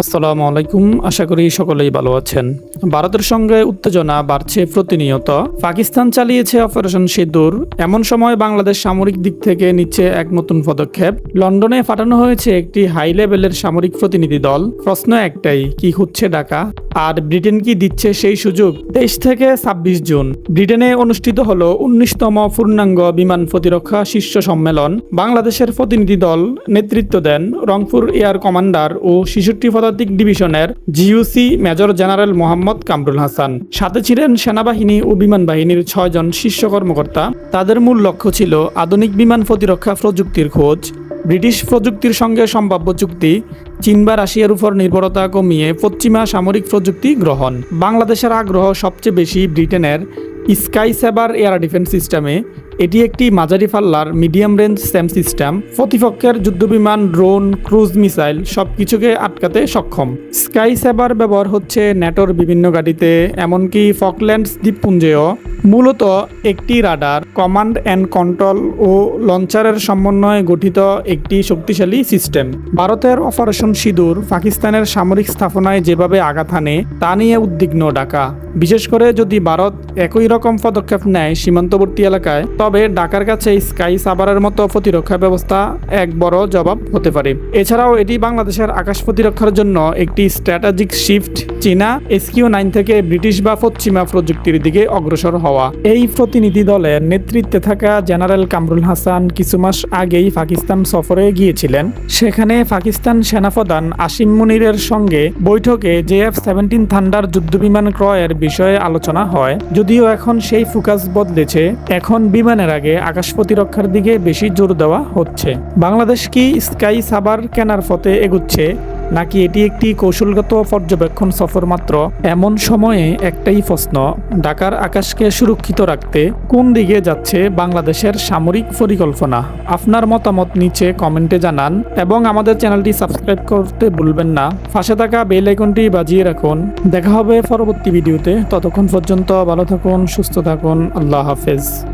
আসসালামু আলাইকুম। আশা করি সকলেই ভালো আছেন। ভারতের সঙ্গে উত্তেজনা বাড়ছে প্রতিনিয়ত। পাকিস্তান চালিয়েছে অপারেশন সিঁদুর। এমন সময় বাংলাদেশ সামরিক দিক থেকে নিচ্ছে এক নতুন পদক্ষেপ। লন্ডনে পাঠানো হয়েছে একটি হাই লেভেলের সামরিক প্রতিনিধি দল। প্রশ্ন একটাই, কি হচ্ছে ঢাকা? আর ব্রিটেন কি দিচ্ছে সেই সুযোগ? তেইশ থেকে ছাব্বিশ জুন। ব্রিটেনে অনুষ্ঠিত হলো উনিশতম পূর্ণাঙ্গ বিমান প্রতিরক্ষা শীর্ষ সম্মেলন। বাংলাদেশের প্রতিনিধি দল নেতৃত্ব দেন রংপুর এয়ার কমান্ডার ও শিশুটি পদাতিক ডিভিশনের GOC major general Mohammad Kamrul Hasan. সাথে ছিলেন সেনাবাহিনী ও বিমান বাহিনীর ছয়জন শীর্ষ কর্মকর্তা। তাদের মূল লক্ষ্য ছিল আধুনিক বিমান প্রতিরক্ষা প্রযুক্তির খোঁজ। ব্রিটিশ প্রযুক্তির সঙ্গে সম্ভাব্য চুক্তি চীন বা রাশিয়ার উপর নির্ভরতা কমিয়ে পশ্চিমা সামরিক প্রযুক্তি গ্রহণ। বাংলাদেশের আগ্রহ সবচেয়ে বেশি ব্রিটেনের স্কাই সেবার এয়ার ডিফেন্স সিস্টেমে। এটি একটি মাঝারি পাল্লার মিডিয়াম রেঞ্জ স্যাম সিস্টেম প্রতিপক্ষের যুদ্ধবিমান ড্রোন ক্রুজ মিসাইল সব কিছুকে আটকাতে সক্ষম। স্কাই সেবার ব্যবহার হচ্ছে ন্যাটোর বিভিন্ন গাড়িতে এমনকি ফকল্যান্ডস দ্বীপপুঞ্জেও। মূলত একটি রাডার কমান্ড অ্যান্ড কন্ট্রোল ও লঞ্চারের সমন্বয়ে গঠিত একটি শক্তিশালী সিস্টেম ভারতের অপারেশন সিঁদুর পাকিস্তানের সামরিক স্থাপনায় যেভাবে আঘাত হানে, তা নিয়ে উদ্বিগ্ন ঢাকা। বিশেষ করে যদি ভারত একই রকম পদক্ষেপ নেয় সীমান্তবর্তী এলাকায়, তবে ঢাকার কাছে স্কাই সাবারের মতো প্রতিরক্ষা ব্যবস্থা এক বড় জবাব হতে পারে। এছাড়াও এটি বাংলাদেশের আকাশ প্রতিরক্ষার জন্য একটি স্ট্র্যাটেজিক শিফট। চীনা এসকিউ নাইন থেকে ব্রিটিশ বা পশ্চিমা প্রযুক্তির দিকে অগ্রসর হওয়া। এই প্রতিনিধি দলের নেতৃত্বে থাকা জেনারেল কামরুল হাসান কিছু মাস আগেই পাকিস্তান সফরে গিয়েছিলেন। সেখানে পাকিস্তান সেনাপ্রধান আসিম মুনিরের সঙ্গে বৈঠকে জেএফ সেভেন্টিন থান্ডার যুদ্ধবিমান ক্রয়ের বিষয়ে আলোচনা হয়। যদিও এখন সেই ফোকাস বদলেছে, এখন বিমানের আগে আকাশ প্রতিরক্ষার দিকে বেশি জোর দেওয়া হচ্ছে। বাংলাদেশ কি স্কাই সাবার কেনার পথে এগুচ্ছে? নাকি এটি একটি কৌশলগত পর্যবেক্ষণ সফর মাত্র? এমন সময়ে একটাই প্রশ্ন, ঢাকার আকাশকে সুরক্ষিত রাখতে কোন দিকে যাচ্ছে বাংলাদেশের সামরিক পরিকল্পনা? আপনার মতামত নিচে কমেন্টে জানান এবং আমাদের চ্যানেলটি সাবস্ক্রাইব করতে ভুলবেন না। পাশে থাকা বেল আইকনটি বাজিয়ে রাখুন। দেখা হবে পরবর্তী ভিডিওতে। ততক্ষণ পর্যন্ত ভালো থাকুন, সুস্থ থাকুন। আল্লাহ হাফেজ।